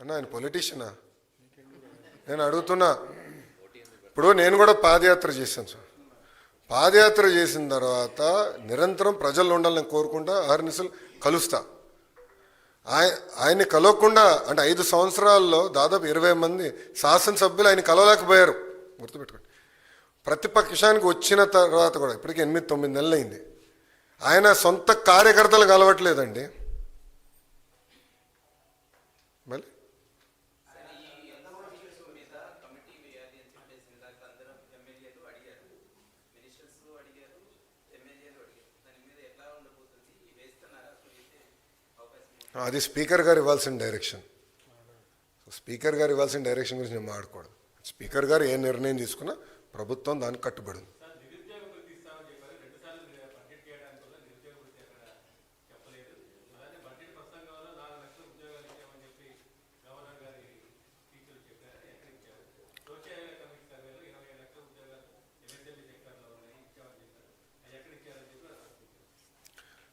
అన్న ఆయన పొలిటీషియనా నేను అడుగుతున్నా. ఇప్పుడు నేను కూడా పాదయాత్ర చేశాను సార్. పాదయాత్ర చేసిన తర్వాత నిరంతరం ప్రజల్లో ఉండాలని కోరుకుంటా ఆర్నిసలు కలుస్తా. ఆయ ఆయన్ని కలవకుండా అంటే ఐదు సంవత్సరాల్లో దాదాపు ఇరవై మంది శాసనసభ్యులు ఆయన కలవలేకపోయారు. గుర్తుపెట్టుకోండి. ప్రతిపక్షానికి వచ్చిన తర్వాత కూడా ఇప్పటికి ఎనిమిది తొమ్మిది నెలలు అయింది ఆయన సొంత కార్యకర్తలు కలవట్లేదండి మళ్ళీ అది స్పీకర్ గారు ఇవ్వాల్సిన డైరెక్షన్. స్పీకర్ గారు ఇవ్వాల్సిన డైరెక్షన్ గురించి నేను మాట్లాడకూడదు స్పీకర్ గారు ఏ నిర్ణయం తీసుకున్నా ప్రభుత్వం దానికి కట్టుబడి ఉంది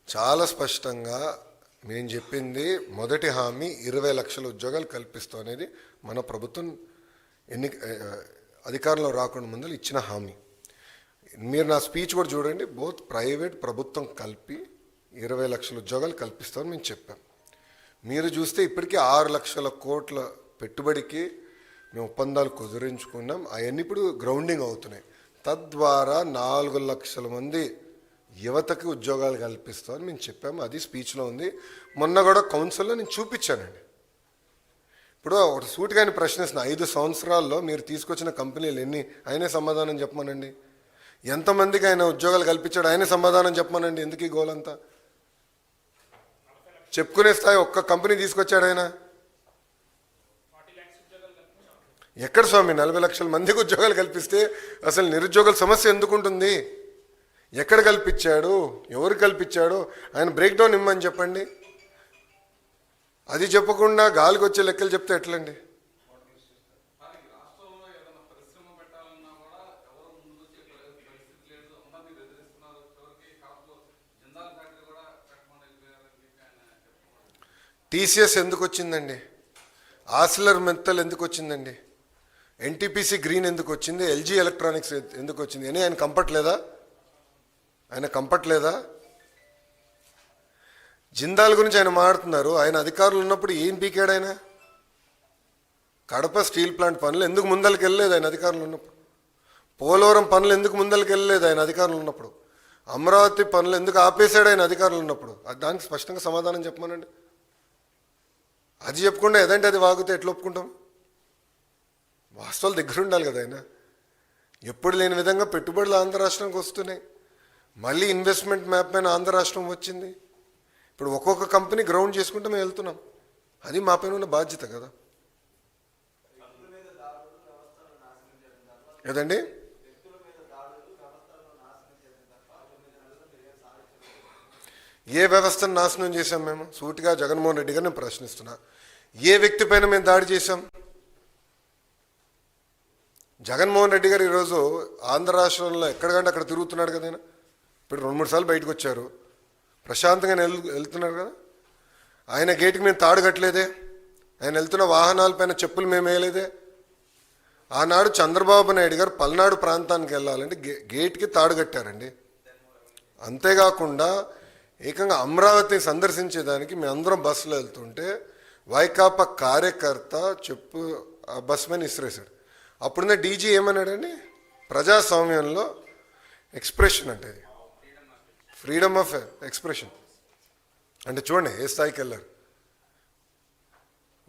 చాలా స్పష్టంగా మేము చెప్పింది మొదటి హామీ ఇరవై లక్షల ఉద్యోగాలు కల్పిస్తాం అనేది మన ప్రభుత్వం ఎన్ని అధికారంలో రాకుండా ముందు ఇచ్చిన హామీ. మీరు నా స్పీచ్ కూడా చూడండి బోత్ ప్రైవేట్ ప్రభుత్వం కలిపి ఇరవై లక్షల ఉద్యోగాలు కల్పిస్తామని మేము చెప్పాం. మీరు చూస్తే ఇప్పటికీ ఆరు లక్షల కోట్ల పెట్టుబడికి మేము ఒప్పందాలు కుదిరించుకున్నాం. అవన్నీ ఇప్పుడు గ్రౌండింగ్ అవుతున్నాయి. తద్వారా నాలుగు లక్షల మంది యువతకి ఉద్యోగాలు కల్పిస్తామని మేము చెప్పాము. అది స్పీచ్లో ఉంది. మొన్న కూడా కౌన్సిల్లో నేను చూపించానండి. ఇప్పుడు ఒక సూటిగా ఆయన ప్రశ్నిస్తున్న ఐదు సంవత్సరాల్లో మీరు తీసుకొచ్చిన కంపెనీలు ఎన్ని? ఆయనే సమాధానం చెప్పమనండి. ఎంతమందికి ఆయన ఉద్యోగాలు కల్పించాడు? ఆయనే సమాధానం చెప్పమనండి. ఎందుకు ఈ గోలంతా చెప్పుకునే స్థాయి ఒక్క కంపెనీ తీసుకొచ్చాడు ఆయన. ఎక్కడ స్వామి? నలభై లక్షల మందికి ఉద్యోగాలు కల్పిస్తే అసలు నిరుద్యోగుల సమస్య ఎందుకుంటుంది? ఎక్కడ కల్పించాడు? ఎవరు కల్పించాడు? ఆయన బ్రేక్ డౌన్ ఇమ్మని చెప్పండి. అది చెప్పకుండా గాలికి వచ్చే లెక్కలు చెప్తే ఎట్లండి? టీసీఎస్ ఎందుకు వచ్చిందండి ఆసిలర్ మెత్తల్ ఎందుకు వచ్చిందండి ఎన్టీపీసీ గ్రీన్ ఎందుకు వచ్చింది ఎల్జీ ఎలక్ట్రానిక్స్ ఎందుకు వచ్చింది అని ఆయన కంపట్లేదా? ఆయన కంపట్లేదా? జిందాల్ గురించి ఆయన మాట్లాడుతున్నారు. ఆయన అధికారులు ఉన్నప్పుడు ఏం పీకాడు ఆయన? కడప స్టీల్ ప్లాంట్ పనులు ఎందుకు ముందరికి వెళ్ళలేదు ఆయన అధికారులు ఉన్నప్పుడు? పోలవరం పనులు ఎందుకు ముందరికి వెళ్ళలేదు ఆయన అధికారులు ఉన్నప్పుడు? అమరావతి పనులు ఎందుకు ఆపేశాడు ఆయన అధికారులు ఉన్నప్పుడు? అది దానికి స్పష్టంగా సమాధానం చెప్పమనండి. అది చెప్పకుండా ఏదంటే అది వాగితే ఎట్లా ఒప్పుకుంటాం? వాస్తవాలు దగ్గర ఉండాలి కదా ఆయన. ఎప్పుడు లేని విధంగా పెట్టుబడులు ఆంధ్ర రాష్ట్రానికి వస్తున్నాయి. మళ్ళీ ఇన్వెస్ట్మెంట్ మ్యాప్ పైన ఆంధ్ర రాష్ట్రం వచ్చింది. ఇప్పుడు ఒక్కొక్క కంపెనీ గ్రౌండ్ చేసుకుంటూ మేము వెళ్తున్నాం. అది మా పైన ఉన్న బాధ్యత కదా. ఏదండి? ఏ వ్యవస్థను నాశనం చేశాం మేము? సూటిగా జగన్మోహన్ రెడ్డి గారిని ప్రశ్నిస్తున్నా. ఏ వ్యక్తి పైన మేము దాడి చేశాం? జగన్మోహన్ రెడ్డి గారు ఈరోజు ఆంధ్ర రాష్ట్రంలో ఎక్కడికంటే అక్కడ తిరుగుతున్నాడు కదా ఇప్పుడు రెండు మూడు సార్లు బయటకు వచ్చారు. ప్రశాంతంగా వెళ్ వెళ్తున్నారు కదా. ఆయన గేటుకి మేము తాడు కట్టలేదే. ఆయన వెళ్తున్న వాహనాలపైన చెప్పులు మేము వేయలేదే. ఆనాడు చంద్రబాబు నాయుడు గారు పల్నాడు ప్రాంతానికి వెళ్ళాలంటే గే గేట్కి తాడు కట్టారండి. అంతేకాకుండా ఏకంగా అమరావతిని సందర్శించేదానికి అందరం బస్సులో వెళ్తుంటే వైకాపా కార్యకర్త చెప్పు ఆ బస్ మీద ఇసిరేశాడు. అప్పుడున్న డీజీ ఏమన్నాడండి? ప్రజాస్వామ్యంలో ఎక్స్ప్రెషన్ అంటే ఇది ఫ్రీడమ్ ఆఫ్ ఎక్స్ప్రెషన్ అంటే చూడండి ఏ స్థాయికి వెళ్ళారు?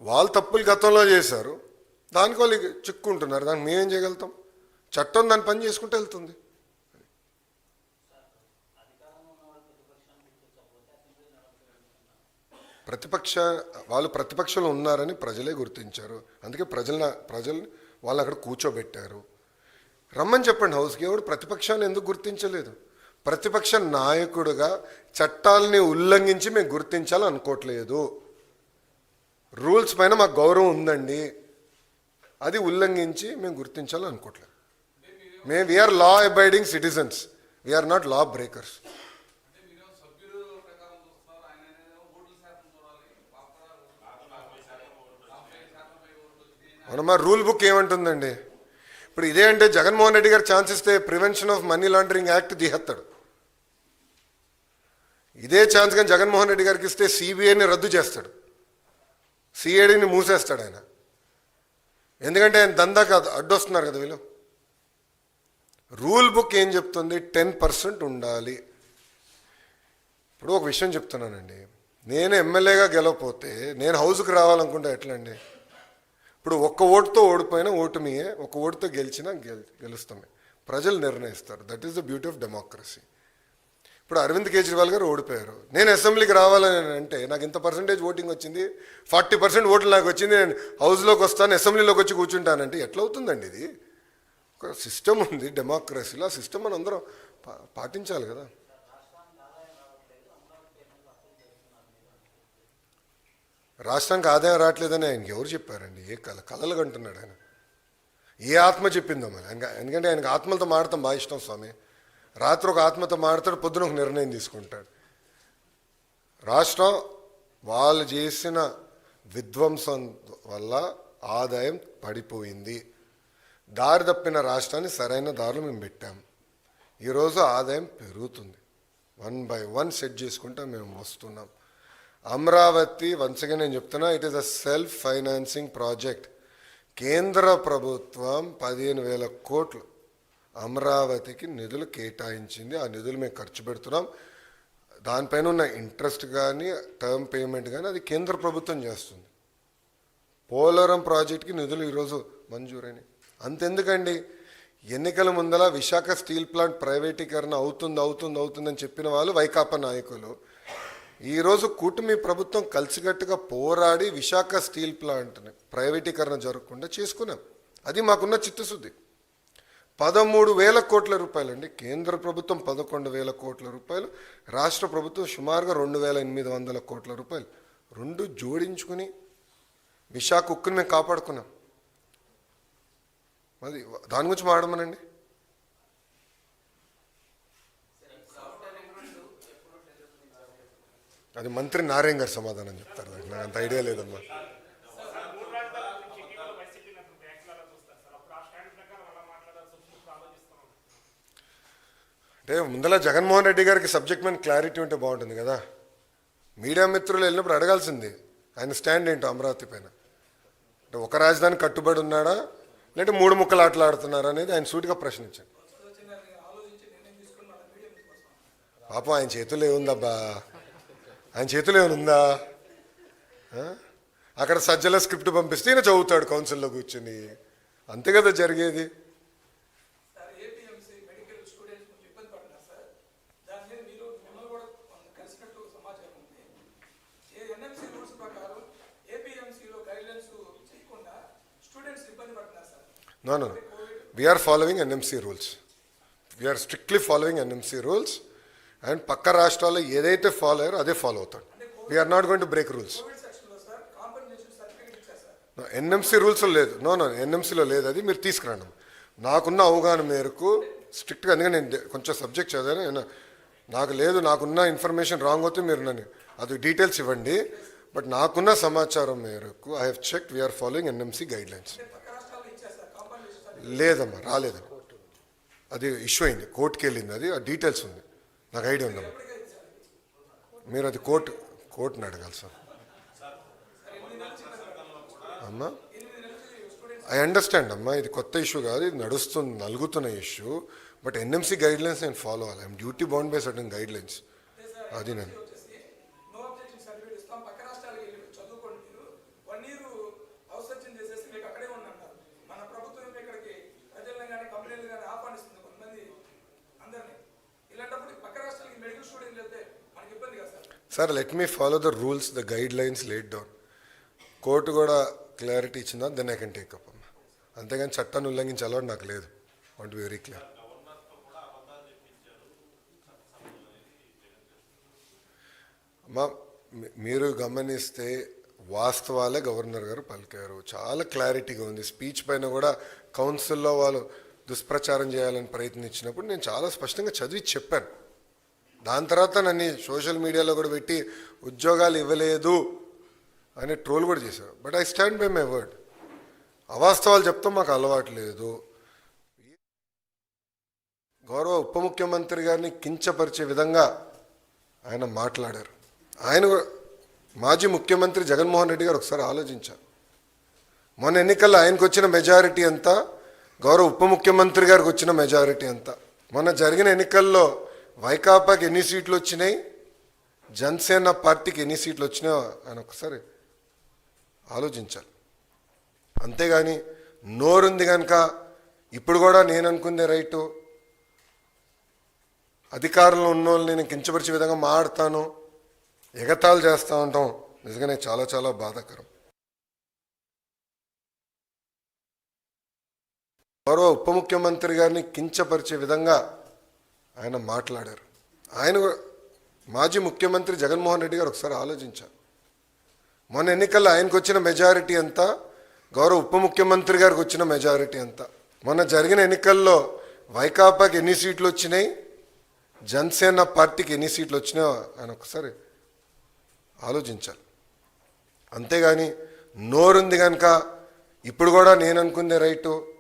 వాళ్ళు తప్పులు గతంలో చేశారు దానికి వాళ్ళు చిక్కుంటున్నారు దానికి మేమేం చేయగలుగుతాం? చట్టం దాని పని చేసుకుంటూ వెళ్తుంది. ప్రతిపక్ష వాళ్ళు ప్రతిపక్షంలో ఉన్నారని ప్రజలే గుర్తించారు. అందుకే ప్రజల ప్రజల్ని వాళ్ళు అక్కడ కూర్చోబెట్టారు. రమ్మని చెప్పండి హౌస్కి ఎవడు ప్రతిపక్షాన్ని ఎందుకు గుర్తించలేదు? ప్రతిపక్ష నాయకుడుగా చట్టాలని ఉల్లంఘించి మేము గుర్తించాలనుకోవట్లేదు రూల్స్ పైన మాకు గౌరవం ఉందండి. అది ఉల్లంఘించి మేము గుర్తించాలనుకోవట్లేదు మే we are law abiding citizens we are not law breakers మనం మన మా రూల్ బుక్ ఏమంటుందండి? ఇప్పుడు ఇదే అంటే జగన్మోహన్ రెడ్డి గారు ఛాన్స్ ఇస్తే prevention of money laundering act తీసేస్తాడు ఇదే ఛాన్స్ కానీ జగన్మోహన్ రెడ్డి గారికి ఇస్తే సిబిఐని రద్దు చేస్తాడు. సిఐడిని మూసేస్తాడు ఆయన. ఎందుకంటే ఆయన దందాకి అడ్- అడ్డొస్తున్నారు కదా వీళ్ళు. రూల్ బుక్ ఏం చెప్తుంది? టెన్ పర్సెంట్ ఉండాలి. ఇప్పుడు ఒక విషయం చెప్తున్నానండి. నేను ఎమ్మెల్యేగా గెలవపోతే నేను హౌస్కి రావాలనుకుంటే ఎట్లా అండి ఇప్పుడు ఒక్క ఓటుతో ఓడిపోయినా ఓటమియే ఒక ఓటుతో గెలిచినా గెల్ గెలుస్తామే. ప్రజలు నిర్ణయిస్తారు. That is the beauty of democracy ఇప్పుడు అరవింద్ కేజ్రీవాల్ గారు ఓడిపోయారు. నేను అసెంబ్లీకి రావాలని అంటే నాకు ఇంత పర్సెంటేజ్ ఓటింగ్ వచ్చింది ఫార్టీ పర్సెంట్ ఓట్లు నాకు వచ్చింది నేను హౌస్లోకి వస్తాను అసెంబ్లీలోకి వచ్చి కూర్చుంటానంటే ఎట్లా అవుతుందండి ఇది? ఒక సిస్టమ్ ఉంది డెమోక్రసీలో ఆ సిస్టమ్ మనం అందరం పా- పాటించాలి కదా. రాష్ట్రానికి ఆదాయం రావట్లేదని ఆయనకి ఎవరు చెప్పారండి? ఏ కళ కళలు అంటున్నాడు ఆయన. ఏ ఆత్మ చెప్పిందో మరి? ఎందుకంటే ఆయనకి ఆత్మలతో మాడతాం బాగా ఇష్టం స్వామి. రాత్రి ఒక ఆత్మతో మాడతాడు పొద్దున ఒక నిర్ణయం తీసుకుంటాడు. రాష్ట్రం వాళ్ళు చేసిన విధ్వంసం వల్ల ఆదాయం పడిపోయింది. దారి తప్పిన రాష్ట్రాన్ని సరైన దారిలో మేము పెట్టాము ఈరోజు ఆదాయం పెరుగుతుంది. వన్ బై వన్ సెట్ చేసుకుంటా మేము వస్తున్నాం. అమరావతి వంచగా నేను చెప్తున్నా it is a self financing project కేంద్ర ప్రభుత్వం పదిహేను వేల కోట్లు అమరావతికి నిధులు కేటాయించింది. ఆ నిధులు మేము ఖర్చు పెడుతున్నాం. దానిపైన ఉన్న ఇంట్రెస్ట్ కానీ టర్మ్ పేమెంట్ కానీ అది కేంద్ర ప్రభుత్వం చేస్తుంది. పోలవరం ప్రాజెక్ట్కి నిధులు ఈరోజు మంజూరైన అంతెందుకండి? ఎన్నికల ముందల విశాఖ స్టీల్ ప్లాంట్ ప్రైవేటీకరణ అవుతుంది అవుతుంది అవుతుందని చెప్పిన వాళ్ళు వైకాపా నాయకులు. ఈరోజు కూటమి ప్రభుత్వం కలిసికట్టుగా పోరాడి విశాఖ స్టీల్ ప్లాంట్ని ప్రైవేటీకరణ జరగకుండా చేసుకున్నాం. అది మాకున్న చిత్తశుద్ధి. పదమూడు వేల కోట్ల రూపాయలండి. కేంద్ర ప్రభుత్వం పదకొండు వేల కోట్ల రూపాయలు రాష్ట్ర ప్రభుత్వం సుమారుగా రెండు వేల ఎనిమిది వందల కోట్ల రూపాయలు. రెండు జోడించుకుని విశాఖ ఉక్కుని మేము కాపాడుకున్నాం. అది దాని గురించి మాడమనండి అది మంత్రి నారాయణ గారు సమాధానం చెప్తారు. నాకు అంత ఐడియా లేదమ్మా. అంటే ముందల జగన్మోహన్ రెడ్డి గారికి సబ్జెక్ట్ మీద క్లారిటీ ఉంటే బాగుంటుంది కదా. మీడియా మిత్రులు వెళ్ళినప్పుడు అడగాల్సింది ఆయన స్టాండ్ ఏంటో అమరావతి పైన. అంటే ఒక రాజధాని కట్టుబడి ఉన్నాడా లేదంటే మూడు ముక్కలు ఆటలాడుతున్నారా అనేది ఆయన సూటిగా ప్రశ్నించాడు పాపం ఆయన చేతుల్లో ఏముందబ్బా? ఆయన చేతుల్లో ఏముందా? అక్కడ సజ్జల స్క్రిప్ట్ పంపిస్తే ఈయన చదువుతాడు కౌన్సిల్లో కూర్చుని. అంతే కదా జరిగేది సార్ ఏపీఎంసీ మెడికల్ స్టూడెంట్స్ కొంచెం ఇబ్బంది పడుతున్నారు సార్ దాని మీద మీరు మిమ్మల్ని కూడా కలిసినట్టు సమాచారం ఉంది ఏ ఎన్ఎంసీ రూల్స్ ప్రకారం ఏపీఎంసీలో గైడ్లైన్స్ చేయకుండా స్టూడెంట్స్ ఇబ్బంది పడుతున్నారు sir No, no, no. We are following NMC rules. We are strictly following NMC rules. And పక్క రాష్ట్రాల్లో ఏదైతే ఫాలో అయ్యారో అదే ఫాలో అవుతాడు we are not going to break rules NMC రూల్స్లో లేదు. నో నో ఎన్ఎంసీలో లేదు. అది మీరు తీసుకురండి. నాకున్న అవగాహన మేరకు స్ట్రిక్ట్గా అందుకే నేను కొంచెం సబ్జెక్ట్ చదివాను. నేను నాకు లేదు నాకున్న ఇన్ఫర్మేషన్ రాంగ్ అవుతే మీరు నన్ను అది డీటెయిల్స్ ఇవ్వండి. బట్ నాకున్న సమాచారం మేరకు I have check we are following NMC guidelines అంటే పక్క రాష్ట్రాల్లో ఇచ్చారు సార్ కాంపన్సేషన్ సర్టిఫికేట్ లేదమ్మా రాలేదమ్మా. అది ఇష్యూ అయింది. కోర్టుకి వెళ్ళింది. అది ఆ డీటెయిల్స్ ఉంది. నాకు ఐడియా ఉందమ్మా. మీరు అది కోర్టు కోర్టుని అడగాలి సార్. అమ్మా? ఐ అండర్స్టాండ్ అమ్మా. ఇది కొత్త ఇష్యూ కాదు. ఇది నడుస్తుంది నలుగుతున్న ఇష్యూ బట్ ఎన్ఎంసీ గైడ్లైన్స్ నేను ఫాలో అవ్వాలి I'm duty bound by certain guidelines అది నేను వచ్చేసి నో అబ్జెక్షన్ సర్టిఫికేట్ ఇస్తాం పక్క రాష్ట్రాలకు వెళ్ళి చదువుకోండి మీరు వన్ ఇయర్ హౌస్ సర్చన్ చేసేసి మీకు అక్కడే ఉండంటారు మన ప్రభుత్వం ఇక్కడికి ప్రజలను కానీ కంపెనీలు కానీ ఆహ్వానిస్తుంది కొంతమంది అందరినీ ఇలాంటప్పుడు పక్క రాష్ట్రాలకి మెడికల్ స్టూడెంట్లు వెళ్తే మనకి ఇబ్బంది కదా sir let me follow the rules the guidelines laid down court కూడా క్లారిటీ ఇచ్చిందా? Then I can take up అంతేగాని చట్టాన్ని ఉల్లంఘించే అలవాటు నాకు లేదు. వాంట్ వెరీ క్లియర్ అమ్మా మీరు గమనిస్తే వాస్తవాలే గవర్నర్ గారు పలికారు. చాలా క్లారిటీగా ఉంది. స్పీచ్ పైన కూడా కౌన్సిల్లో వాళ్ళు దుష్ప్రచారం చేయాలని ప్రయత్నించినప్పుడు నేను చాలా స్పష్టంగా చదివి చెప్పాను. దాని తర్వాత నన్ను సోషల్ మీడియాలో కూడా పెట్టి ఉద్యోగాలు ఇవ్వలేదు అని ట్రోల్ కూడా చేశారు. But I stand by my word అవాస్తవాలు చెప్తాం మాకు అలవాటు లేదు. గౌరవ ఉప ముఖ్యమంత్రి గారిని కించపరిచే విధంగా ఆయన మాట్లాడారు. ఆయన కూడా- మాజీ ముఖ్యమంత్రి జగన్మోహన్ రెడ్డి గారు ఒకసారి ఆలోచించారు. మొన్న ఎన్నికల్లో ఆయనకు వచ్చిన మెజారిటీ ఎంత గౌరవ ఉప ముఖ్యమంత్రి గారికి వచ్చిన మెజారిటీ ఎంత మొన్న జరిగిన ఎన్నికల్లో వైకాపాకి ఎన్ని సీట్లు వచ్చినాయి? జనసేన పార్టీకి ఎన్ని సీట్లు వచ్చినాయో ఆయన ఒకసారి ఆలోచించాలి. అంతేగాని నోరుంది కనుక ఇప్పుడు కూడా నేను అనుకునే రైటు. అధికారంలో ఉన్న వాళ్ళని నేను కించపరిచే విధంగా మాడతాను ఎగతాళి చేస్తూ ఉంటాం. నిజంగానే చాలా చాలా బాధాకరం. గౌరవ ఉప ముఖ్యమంత్రి గారిని కించపరిచే విధంగా ఆయన మాట్లాడారు. ఆయన కూడా- మాజీ ముఖ్యమంత్రి జగన్మోహన్ రెడ్డి గారు ఒకసారి ఆలోచించారు. మొన్న ఎన్నికల్లో ఆయనకు వచ్చిన మెజారిటీ అంతా గౌరవ ఉప ముఖ్యమంత్రి గారికి వచ్చిన మెజారిటీ అంతా మొన్న జరిగిన ఎన్నికల్లో వైకాపాకి ఎన్ని సీట్లు వచ్చినాయి? జనసేన పార్టీకి ఎన్ని సీట్లు వచ్చినాయో ఆయన ఒకసారి ఆలోచించాలి. అంతేగాని నోరుంది కనుక ఇప్పుడు కూడా నేను అనుకుందే రైటు.